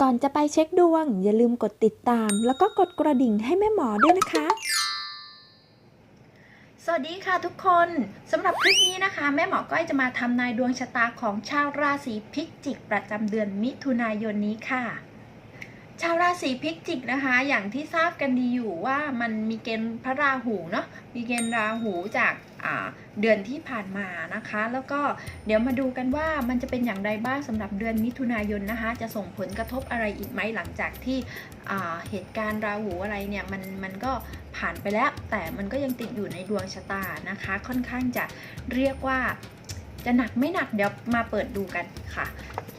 ก่อนจะไปเช็คดวง อย่าลืมกดติดตาม แล้วก็กดกระดิ่งให้แม่หมอด้วยนะคะ สวัสดีค่ะทุกคนสำหรับคลิปนี้นะคะ แม่หมอก้อยจะมาทำนายดวงชะตาของชาวราศีพิจิก ประจำเดือนมิถุนายนนี้ค่ะ ชาวราศีพิจิกนะคะ อย่างที่ทราบกันดีอยู่ว่ามันมีเกณฑ์พระราหูเนาะมีเกณฑ์ราหูจากาเดือนที่ผ่านมานะคะ แล้วก็เดี๋ยวมาดูกันว่ามันจะเป็นอย่างไรบ้างสำหรับเดือนมิถุนายนนะคะ จะส่งผลกระทบอะไรอีกไหมหลังจากที่เหตุการณ์ราหูอะไรเนี่ยมันมันก็ผ่านไปแล้ว แต่มันก็ยังติดอยู่ในดวงชะตานะคะ ค่อนข้างจะเรียกว่าจะหนักไม่หนักเดี๋ยวมาเปิดดูกันค่ะ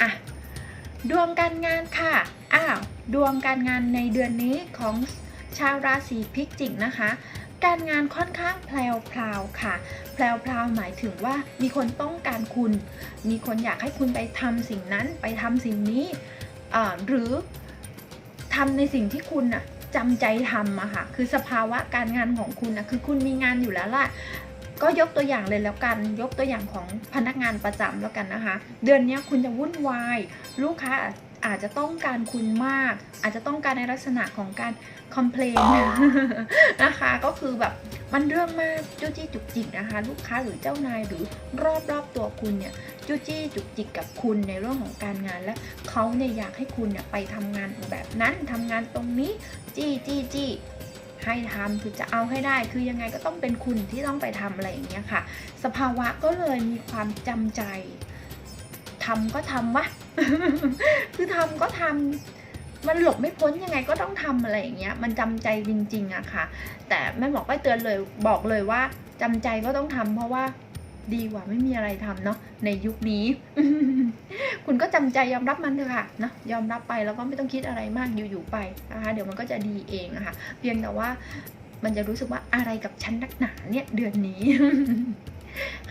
อะดวงการงานค่ะอ้าว ดวงการงานในเดือนนี้ของชาวราศีพิจิกนะคะ การงานค่อนข้างแพลวพราวค่ะ แพลวพราวหมายถึงว่ามีคนต้องการคุณ มีคนอยากให้คุณไปทำสิ่งนั้นไปทำสิ่งนี้หรือทำในสิ่งที่คุณน่ะจำใจทำอะค่ะ คือสภาวะการงานของคุณนะคือคุณมีงานอยู่แล้วล่ะ ก็ยกตัวอย่างเลยแล้วกัน ยกตัวอย่างของพนักงานประจำแล้วกันนะคะ เดือนนี้คุณจะวุ่นวาย ลูกค้า อาจจะต้องการคุณมาก อาจจะต้องการในลักษณะของการคอมเพลนนะคะ ก็คือแบบมันเรื่องมากจู้จี้จุกจิกนะคะ ลูกค้าหรือเจ้านายหรือรอบรอบๆตัวคุณเนี่ยจู้จี้จุกจิกกับคุณในเรื่องของการงานและเขาเนี่ยอยากให้คุณเนี่ยไปทำงานแบบนั้นทำงานตรงนี้จี้จี้จี้ให้ทำคือจะเอาให้ได้คือยังไงก็ต้องเป็นคุณที่ต้องไปทำอะไรอย่างเงี้ยค่ะ สภาวะก็เลยมีความจำใจทำก็ทำวะ คือทำก็ทำมันหลบไม่พ้นยังไงก็ต้องทำอะไรอย่างเงี้ย มันจำใจจริงๆอะค่ะ แต่แม่บอก็เตือนเลยบอกเลยว่าจำใจก็ต้องทำเพราะว่าดีกว่าไม่มีอะไรทำเนาะในยุคนี้ คุณก็จำใจยอมรับมันเถอะค่ะนะยอมรับไปแล้วก็ไม่ต้องคิดอะไรมากอยู่ๆไปนะคะเดี๋ยวมันก็จะดีเองอะค่ะ เพียงแต่ว่ามันจะรู้สึกว่าอะไรกับฉันนักหนาเนี่ยเดือนนี้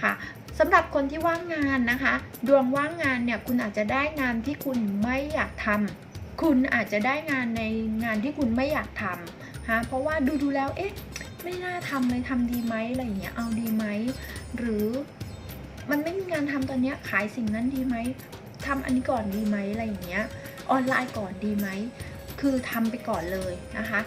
ค่ะ สำหรับคนที่ว่างงานนะคะ ดวงว่างงานเนี่ยคุณอาจจะได้งานที่คุณไม่อยากทำคุณอาจจะได้งานในงานที่คุณไม่อยากทำฮะเพราะว่าดูดูแล้วเอ๊ะไม่น่าทำเลยทำดีไหมอะไรอย่างเงี้ยเอาดีไหมหรือมันไม่มีงานทำตอนเนี้ยขายสิ่งนั้นดีไหมทำอันนี้ก่อนดีไหมอะไรอย่างเงี้ยออนไลน์ก่อนดีไหม คือทำไปก่อนเลยนะคะ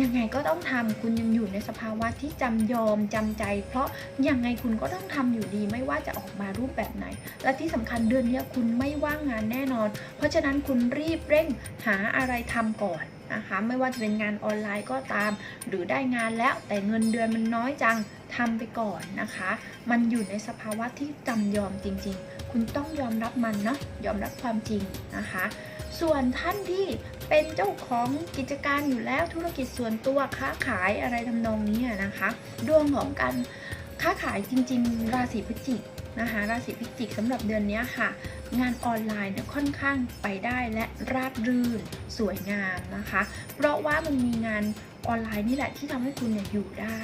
ยังไงก็ต้องทำคุณยังอยู่ในสภาวะที่จำยอมจำใจ เพราะยังไงคุณก็ต้องทำอยู่ดีไม่ว่าจะออกมารูปแบบไหน และที่สำคัญเดือนนี้คุณไม่ว่างงานแน่นอน เพราะฉะนั้นคุณรีบเร่งหาอะไรทำก่อนนะคะ ไม่ว่าจะเป็นงานออนไลน์ก็ตาม หรือได้งานแล้วแต่เงินเดือนมันน้อยจังทำไปก่อนนะคะ มันอยู่ในสภาวะที่จำยอมจริง ๆ คุณต้องยอมรับมันเนาะยอมรับความจริงนะคะ ส่วนท่านที่เป็นเจ้าของกิจการอยู่แล้วธุรกิจส่วนตัวค้าขายอะไรทำนองนี้นะคะ ดวงของการค้าขายจริง ๆ ราศีพิจิก นะคะราศีพฤศจิกสำหรับเดือนนี้ค่ะ งานออนไลน์เนี่ยค่อนข้างไปได้และราบรื่นสวยงามนะคะ เพราะว่ามันมีงานออนไลน์นี่แหละที่ทำให้คุณเนี่ยอยู่ได้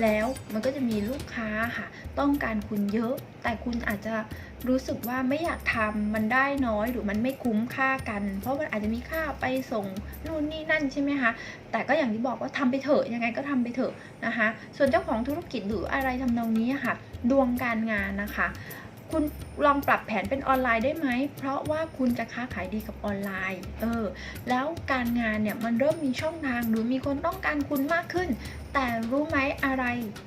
แล้วมันก็จะมีลูกค้าค่ะ ต้องการคุณเยอะ แต่คุณอาจจะรู้สึกว่าไม่อยากทำมันได้น้อยหรือมันไม่คุ้มค่ากัน เพราะมันอาจจะมีค่าไปส่งนู่นนี่นั่นใช่ไหมคะแต่ก็อย่างที่บอกว่าทำไปเถอะยังไงก็ทำไปเถอะนะคะ ส่วนเจ้าของธุรกิจหรืออะไรทำนองนี้ค่ะ ดวงการงานนะคะ คุณลองปรับแผนเป็นออนไลน์ได้ไหม เพราะว่าคุณจะค้าขายดีกับออนไลน์ เออ แล้วการงานเนี่ยมันเริ่มมีช่องทางหรือมีคนต้องการคุณมากขึ้น แต่รู้ไหมอะไร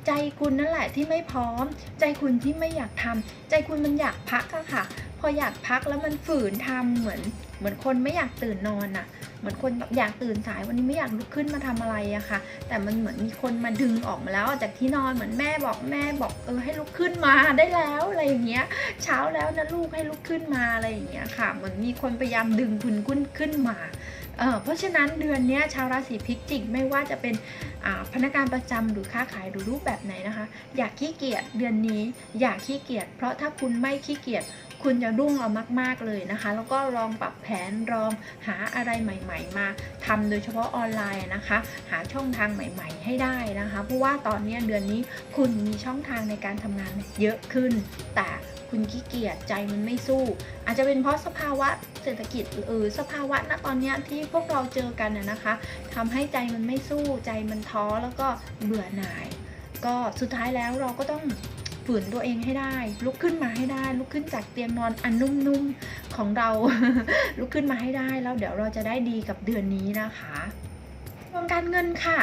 ใจคุณนั่นแหละที่ไม่พร้อม ใจคุณที่ไม่อยากทำใจคุณมันอยากพักอะค่ะ พออยากพักแล้วมันฝืนทำเหมือน เหมือนคนไม่อยากตื่นนอนอะเหมือนคนแบบอยากตื่นสายวันนี้ไม่อยากลุกขึ้นมาทำอะไรอะค่ะ แต่มันเหมือนมีคนมาดึงออกมาแล้วจากที่นอนเหมือนแม่บอกแม่บอกเออให้ลุกขึ้นมาได้แล้วอะไรอย่างเงี้ย เช้าแล้วนะลูกให้ลุกขึ้นมาอะไรอย่างเงี้ยค่ะเหมือนมีคนพยายามดึงคุณขึ้นขึ้นมาเออเพราะฉะนั้นเดือนนี้ชาวราศีพิจิกไม่ว่าจะเป็นอ่าพนักงานประจำหรือค้าขายหรือรูปแบบไหนนะคะ อย่าขี้เกียจเดือนนี้อย่าขี้เกียจเพราะถ้าคุณไม่ขี้เกียจ คุณจะรุ่งเอามาก ๆเลยนะคะ แล้วก็ลองปรับแผนลองหาอะไรใหม่ ๆ มาทำโดยเฉพาะออนไลน์นะคะ หาช่องทางใหม่ ๆ ให้ได้นะคะ เพราะว่าตอนนี้เดือนนี้คุณมีช่องทางในการทำงานเยอะขึ้น แต่คุณขี้เกียจใจมันไม่สู้ อาจจะเป็นเพราะสภาวะเศรษฐกิจหรือสภาวะณตอนนี้ที่พวกเราเจอกันนะนะคะทำให้ใจมันไม่สู้ใจมันท้อแล้วก็เบื่อหน่าย ก็สุดท้ายแล้วเราก็ต้อง ฝืนตัวเองให้ได้ ลุกขึ้นมาให้ได้ ลุกขึ้นจากเตียงนอนอันนุ่มๆของเรา ลุกขึ้นมาให้ได้แล้วเดี๋ยวเราจะได้ดีกับเดือนนี้นะคะดวงการเงินค่ะ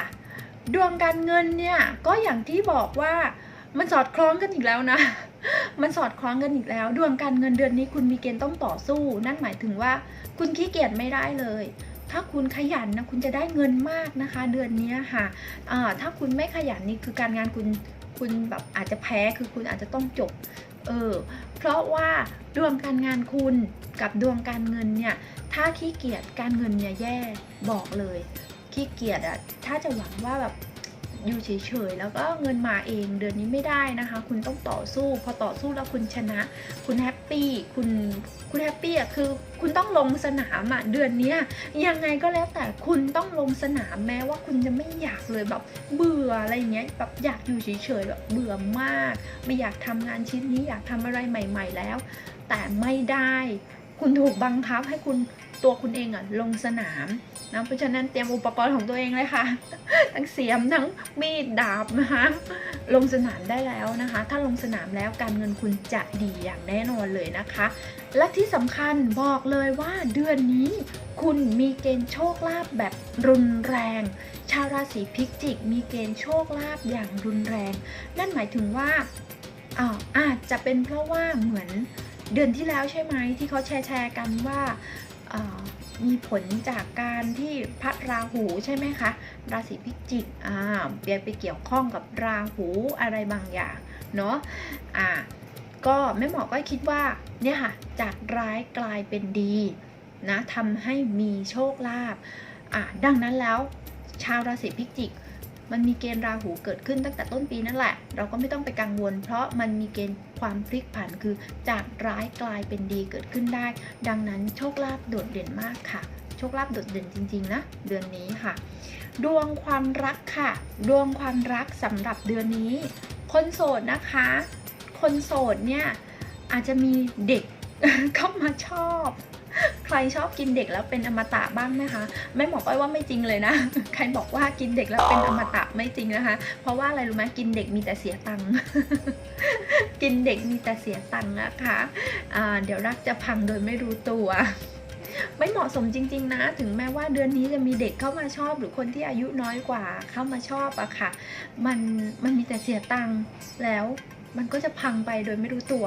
ดวงการเงินเนี่ยก็อย่างที่บอกว่ามันสอดคล้องกันอีกแล้วนะ มันสอดคล้องกันอีกแล้ว ดวงการเงินเดือนนี้คุณมีเกณฑ์ต้องต่อสู้ นั่นหมายถึงว่าคุณขี้เกียจไม่ได้เลย ถ้าคุณขยันนะคุณจะได้เงินมากนะคะ เดือนนี้ค่ะถ้าคุณไม่ขยันนี่คือการงานคุณ คุณแบบอาจจะแพ้คือคุณอาจจะต้องจบ เออ เพราะว่าดวงการงานคุณกับดวงการเงินเนี่ย ถ้าขี้เกียจการเงินเนี่ยแย่บอกเลยขี้เกียจอะถ้าจะหวังว่าแบบ อยู่เฉยๆ แล้วก็เงินมาเองเดือนนี้ไม่ได้นะคะ คุณต้องต่อสู้ พอต่อสู้แล้วคุณชนะ คุณแฮปปี้คุณคุณแฮปปี้อะคือคุณต้องลงสนามอะเดือนนี้ยังไงก็แล้วแต่คุณต้องลงสนามแม้ว่าคุณจะไม่อยากเลยแบบเบื่ออะไรเงี้ยแบบอยากอยู่เฉยๆแบบเบื่อมาก ไม่อยากทำงานชิ้นนี้อยากทำอะไรใหม่ ๆ แล้ว แต่ไม่ได้ คุณถูกบังคับให้คุณตัวคุณเองอะลงสนาม นะเพราะฉะนั้นเตรียมอุปกรณ์ของตัวเองเลยค่ะ ทั้งเสียมทั้งมีดดาบนะคะลงสนามได้แล้วนะคะ ถ้าลงสนามแล้วการเงินคุณจะดีอย่างแน่นอนเลยนะคะ และที่สำคัญบอกเลยว่าเดือนนี้คุณมีเกณฑ์โชคลาภแบบรุนแรง ชาวราศีพิจิก มีเกณฑ์โชคลาภอย่างรุนแรง นั่นหมายถึงว่าอ่าอาจจะเป็นเพราะว่าเหมือนเดือนที่แล้วใช่ไหมที่เขาแชร์แชร์กันว่าอ่า มีผลจากการที่พระราหูใช่ไหมคะ ราศีพิจิกอ่าเปียไปเกี่ยวข้องกับราหูอะไรบางอย่างเนาะอ่าก็แม่หมอก็คิดว่าเนี่ยค่ะจากร้ายกลายเป็นดีนะทำให้มีโชคลาภอะดังนั้นแล้ว ชาวราศีพิจิก มันมีเกณฑ์ราหูเกิดขึ้นตั้งแต่ต้นปีนั่นแหละ เราก็ไม่ต้องไปกังวล เพราะมันมีเกณฑ์ ความพลิกผันคือจากร้ายกลายเป็นดีเกิดขึ้นได้ ดังนั้นโชคลาภโดดเด่นมากค่ะ โชคลาภโดดเด่นจริงๆนะเดือนนี้ค่ะ ดวงความรักค่ะ ดวงความรักสำหรับเดือนนี้ คนโสดนะคะ คนโสดเนี่ยอาจจะมีเด็กเข้ามาชอบ ใครชอบกินเด็กแล้วเป็นอมตะบ้างไหมคะแม่หมอก้อยว่าไม่จริงเลยนะ ใครบอกว่ากินเด็กแล้วเป็นอมตะไม่จริงนะคะ เพราะว่าอะไรรู้ไหมกินเด็กมีแต่เสียตังค์กินเด็กมีแต่เสียตังค์นะคะอ่าเดี๋ยวรักจะพังโดยไม่รู้ตัวไม่เหมาะสมจริง ๆ นะ ถึงแม้ว่าเดือนนี้จะมีเด็กเข้ามาชอบ หรือคนที่อายุน้อยกว่าเข้ามาชอบอะค่ะ มันมันมีแต่เสียตังค์แล้วมันก็จะพังไปโดยไม่รู้ตัว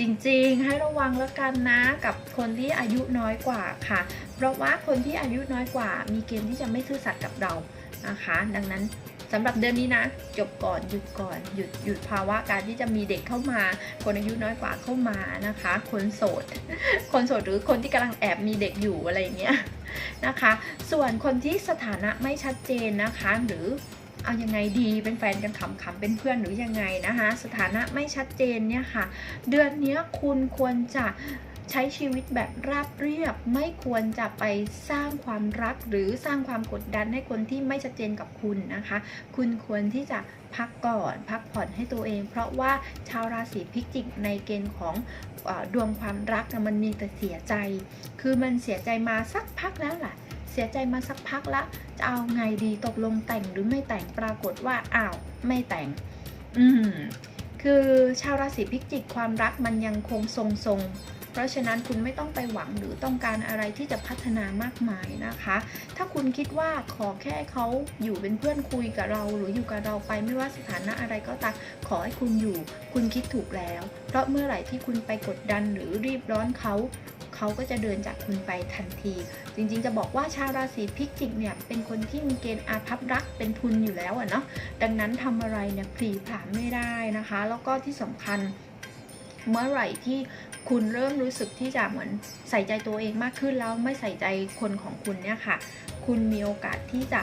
จริงๆ ให้ระวังแล้วกันนะกับคนที่อายุน้อยกว่าค่ะ เพราะว่าคนที่อายุน้อยกว่า มีเกณฑ์ที่จะไม่ซื่อสัตย์กับเรานะคะ ดังนั้นสำหรับเดือนนี้นะ จบก่อนหยุดก่อนหยุดหยุดภาวะการที่จะมีเด็กเข้ามา คนอายุน้อยกว่าเข้ามานะคะ คนโสด คนโสดหรือคนที่กำลังแอบมีเด็กอยู่อะไรเงี้ยนะคะ ส่วนคนที่สถานะไม่ชัดเจนนะคะหรือ เอายังไงดีเป็นแฟนกันขำๆเป็นเพื่อนหรือยังไงนะคะ สถานะไม่ชัดเจนเนี่ยค่ะ เดือนนี้คุณควรจะใช้ชีวิตแบบราบเรียบไม่ควรจะไปสร้างความรักหรือสร้างความกดดันให้คนที่ไม่ชัดเจนกับคุณนะคะ คุณควรที่จะพักก่อนพักผ่อนให้ตัวเอง เพราะว่าชาวราศีพิจิกในเกณฑ์ของอดวงความรักมันมีแต่เสียใจ คือมันเสียใจมาสักพักแล้วแหละ สียใจมาสักพักละ จะเอาไงดีตกลงแต่งหรือไม่แต่งปรากฏว่าอ้าวไม่แต่ง อืมคือชาวราศีพิจิกความรักมันยังคงทรงๆ เพราะฉะนั้นคุณไม่ต้องไปหวังหรือต้องการอะไรที่จะพัฒนามากมายนะคะ ถ้าคุณคิดว่าขอแค่เขาอยู่เป็นเพื่อนคุยกับเรา หรืออยู่กับเราไปไม่ว่าสถานะอะไรก็ตามขอให้คุณอยู่ คุณคิดถูกแล้ว เพราะเมื่อไหร่ที่คุณไปกดดันหรือรีบร้อนเขา เขาก็จะเดินจากคุณไปทันที จริงๆจะบอกว่าชาวราศีพิจิกเนี่ยเป็นคนที่มีเกณฑ์อาภัพรักเป็นทุนอยู่แล้วอะเนาะดังนั้นทำอะไรเนี่ยผลีผลามไม่ได้นะคะ แล้วก็ที่สำคัญเมื่อไหร่ที่คุณเริ่มรู้สึกที่จะเหมือนใส่ใจตัวเองมากขึ้นแล้วไม่ใส่ใจคนของคุณเนี่ยค่ะ คุณมีโอกาสที่จะ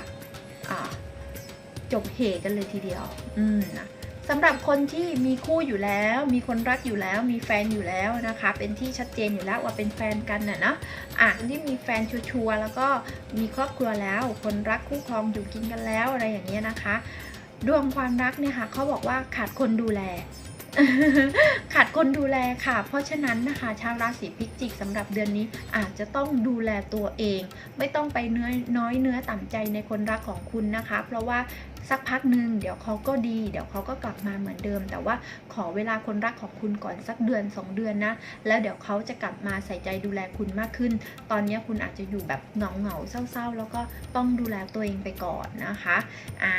จบเหกันเลยทีเดียว อืมนะ สำหรับคนที่มีคู่อยู่แล้ว มีคนรักอยู่แล้ว มีแฟนอยู่แล้วนะคะ เป็นที่ชัดเจนอยู่แล้วว่าเป็นแฟนกันน่ะนะอะที่มีแฟนชัวร์แล้วก็มีครอบครัวแล้ว คนรักคู่ครองอยู่กินกันแล้วอะไรอย่างเงี้ยนะคะ ดวงความรักเนี่ยค่ะเขาบอกว่าขาดคนดูแลขาดคนดูแลค่ะ เพราะฉะนั้นนะคะ ชาวราศีพิจิกสำหรับเดือนนี้อาจจะต้องดูแลตัวเอง ไม่ต้องไปเนื้อน้อยเนื้อต่ำใจในคนรักของคุณนะคะ เพราะว่า สักพักหนึ่งเดี๋ยวเขาก็ดี เดี๋ยวเขาก็กลับมาเหมือนเดิม แต่ว่าขอเวลาคนรักของคุณก่อนสักเดือน 2 เดือนนะ แล้วเดี๋ยวเขาจะกลับมาใส่ใจดูแลคุณมากขึ้น ตอนนี้คุณอาจจะอยู่แบบเหงาเหงาเศร้าๆ แล้วก็ต้องดูแลตัวเองไปก่อนนะคะอ่า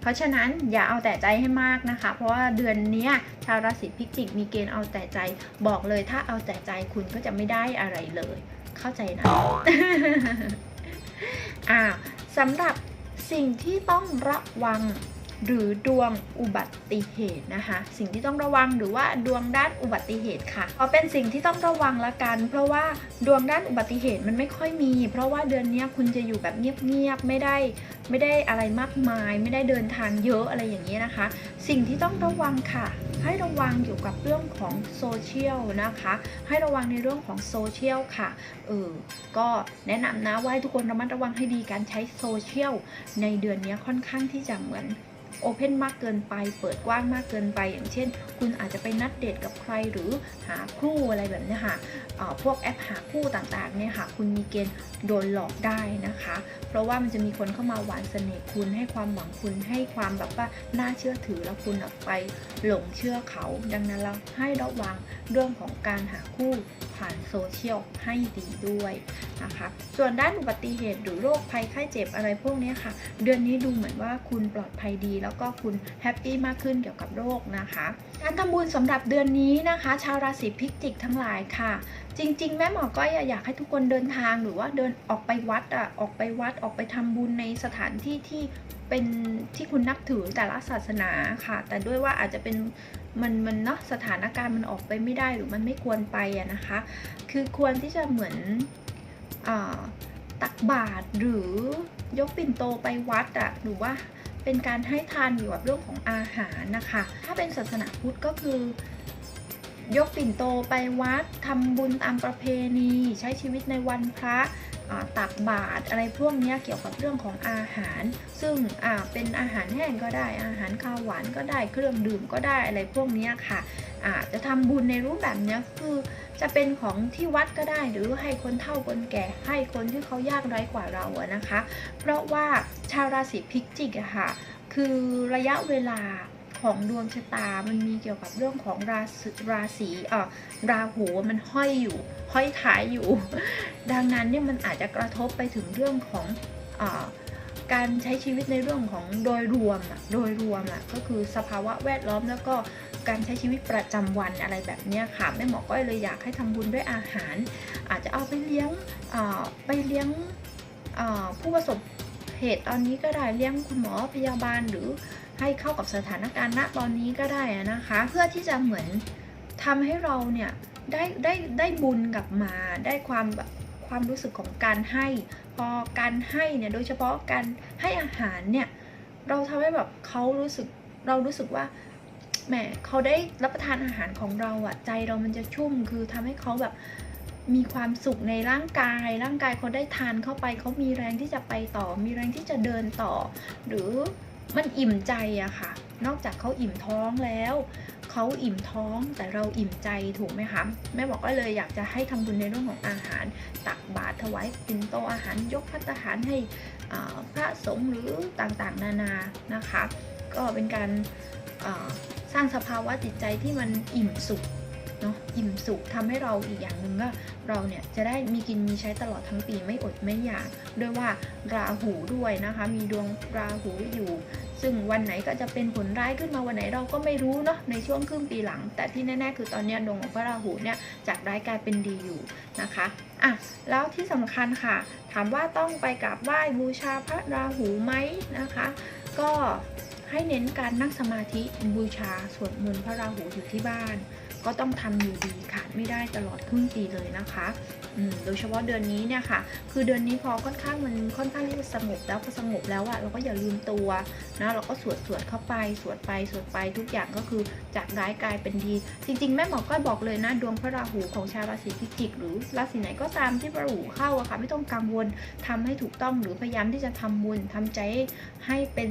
เพราะฉะนั้นอย่าเอาแต่ใจให้มากนะคะ เพราะว่าเดือนนี้ชาวราศีพิจิกมีเกณฑ์เอาแต่ใจบอกเลย ถ้าเอาแต่ใจคุณก็จะไม่ได้อะไรเลย เข้าใจนะอ่าสำหรับ สิ่งที่ต้องระวังหรือดวงอุบัติเหตุนะคะ สิ่งที่ต้องระวังหรือว่าดวงด้านอุบัติเหตุค่ะเอาเป็นสิ่งที่ต้องระวังละกัน เพราะว่าดวงด้านอุบัติเหตุมันไม่ค่อยมี เพราะว่าเดือนนี้คุณจะอยู่แบบเงียบๆไม่ได้ ไม่ได้อะไรมากมาย ไม่ได้เดินทางเยอะอะไรอย่างนี้นะคะ สิ่งที่ต้องระวังค่ะ ให้ระวังเกี่ยวกับเรื่องของโซเชียลนะคะ ให้ระวังในเรื่องของโซเชียลค่ะเออก็แนะนำนะว่าให้ทุกคนระมัดระวังให้ดีการใช้โซเชียลในเดือนนี้ค่อนข้างที่จะเหมือน โอเพนมากเกินไป เปิดกว้างมากเกินไป อย่างเช่น คุณอาจจะไปนัดเดทกับใครหรือหาคู่อะไรแบบนี้ค่ะพวกแอปหาคู่ต่างๆเนี่ยค่ะคุณมีเกณฑ์โดนหลอกได้นะคะ เพราะว่ามันจะมีคนเข้ามาหวานเสน่ห์คุณให้ความหวังคุณให้ความแบบว่าน่าเชื่อถือแล้วคุณไปหลงเชื่อเขา ดังนั้นเราให้ระวัง เรื่องของการหาคู่ผ่านโซเชียลให้ดีด้วยนะคะ ส่วนด้านอุบัติเหตุหรือโรคภัยไข้เจ็บอะไรพวกนี้ค่ะ เดือนนี้ดูเหมือนว่าคุณปลอดภัยดี แล้วก็คุณแฮปปี้มากขึ้นเกี่ยวกับโรคนะคะ การทำบุญสำหรับเดือนนี้นะคะ ชาวราศีพิจิกทั้งหลายค่ะ จริง ๆ แม่หมอก็อยากให้ทุกคนเดินทางหรือว่าเดินออกไปวัดอะออกไปวัดออกไปทำบุญในสถานที่ที่เป็นที่คุณนับถือแต่ละศาสนาค่ะ แต่ด้วยว่าอาจจะเป็นมันมันเนาะสถานการณ์มันออกไปไม่ได้หรือมันไม่ควรไปอะนะคะ คือควรที่จะเหมือนอตักบาตรหรือยกปิ่นโตไปวัดอะหรือว่าเป็นการให้ทานอยู่กับเรื่องของอาหารนะคะ ถ้าเป็นศาสนาพุทธก็คือ ยกปิ่นโตไปวัดทำบุญตามประเพณี ใช้ชีวิตในวันพระตักบาตรอะไรพวกนี้เกี่ยวกับเรื่องของอาหาร ซึ่งเป็นอาหารแห้งก็ได้ อาหารข้าวหวานก็ได้เครื่องดื่มก็ได้อะไรพวกนี้ค่ะอ่าจะทำบุญในรูปแบบนี้คือจะเป็นของที่วัดก็ได้หรือให้คนเฒ่าคนแก่ให้คนที่เขายากไร้กว่าเราอะนะคะ เพราะว่าชาวราศีพิจิกอะค่ะ คือระยะเวลา ของดวงชะตา มันมีเกี่ยวกับเรื่องของราศีราศีเอ่อราหูมันห้อยอยู่ ห้อยท้ายอยู่ ดังนั้นเนี่ยมันอาจจะกระทบไปถึงเรื่องของเออการใช้ชีวิตในเรื่องของโดยรวมอะโดยรวมอะก็คือสภาวะแวดล้อมแล้วก็การใช้ชีวิตประจำวันอะไรแบบนี้ค่ะแม่หมอก็เลยอยากให้ทำบุญด้วยอาหาร อาจจะเอาไปเลี้ยงอ่อไปเลี้ยงอ่อผู้ประสบเหตุตอนนี้ก็ได้เลี้ยงคุณหมอพยาบาลหรือ ให้เข้ากับสถานการณ์ณตอนนี้ก็ได้นะคะ เพื่อที่จะเหมือนทำให้เราเนี่ยได้ได้ได้บุญกลับมา ได้ความแบบความรู้สึกของการให้ พอการให้เนี่ยโดยเฉพาะการให้อาหารเนี่ยเราทำให้แบบเขารู้สึกเรารู้สึกว่าแหมเขาได้รับประทานอาหารของเราอะใจเรามันจะชุ่มคือทำให้เขาแบบมีความสุขในร่างกาย ร่างกายเขาได้ทานเข้าไปเขามีแรงที่จะไปต่อ มีแรงที่จะเดินต่อ หรือ มันอิ่มใจอะค่ะ นอกจากเขาอิ่มท้องแล้วเขาอิ่มท้องแต่เราอิ่มใจถูกไหมคะแม่บอกก็เลยอยากจะให้ทำบุญในเรื่องของอาหาร ตักบาตรถวายปิ่นโตอาหารยกพัตตาหารให้พระสงฆ์หรือต่างๆ นานานะคะ ก็เป็นการสร้างสภาวะจิตใจที่มันอิ่มสุข เนาะอิ่มสุขทำให้เราอีกอย่างหนึ่งก็เราเนี่ยจะได้มีกินมีใช้ตลอดทั้งปีไม่อดไม่อยากด้วยว่าราหูด้วยนะคะ มีดวงราหูอยู่ ซึ่งวันไหนก็จะเป็นผลร้ายขึ้นมาวันไหนเราก็ไม่รู้เนาะในช่วงครึ่งปีหลัง แต่ที่แน่ๆคือตอนนี้ดวงของพระราหูเนี่ยจากร้ายกลายเป็นดีอยู่นะคะอะแล้วที่สำคัญค่ะ ถามว่าต้องไปกราบไหว้บูชาพระราหูไหมนะคะ ก็ให้เน้นการนั่งสมาธิบูชาสวดมนต์พระราหูอยู่ที่บ้าน ก็ต้องทำอยู่ดีขาดไม่ได้ตลอดครึ่งปีเลยนะคะโดยเฉพาะเดือนนี้เนี่ยค่ะ คือเดือนนี้พอค่อนข้างมันค่อนข้างที่จะสงบแล้วพอสงบแล้วอะเราก็อย่าลืมตัวนะเราก็สวดสวดเข้าไปสวดไปสวดไปทุกอย่างก็คือจากร้ายกลายเป็นดี จริง ๆ แม่หมอก็บอกเลยนะดวงพระราหูของชาวราศีพิจิก หรือราศีไหนก็ตามที่พระราหูเข้าอะค่ะไม่ต้องกังวลทำให้ถูกต้องหรือพยายามที่จะทำบุญทำใจให้เป็น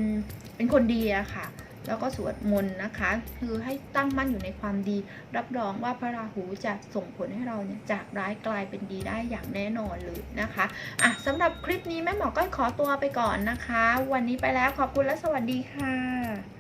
เป็นคนดีอะค่ะ แล้วก็สวดมนต์นะคะ คือให้ตั้งมั่นอยู่ในความดี รับรองว่าพระราหูจะส่งผลให้เราเนี่ยจากร้ายกลายเป็นดีได้อย่างแน่นอนเลยนะคะอะสำหรับคลิปนี้แม่หมอก็ขอตัวไปก่อนนะคะ วันนี้ไปแล้วขอบคุณและสวัสดีค่ะ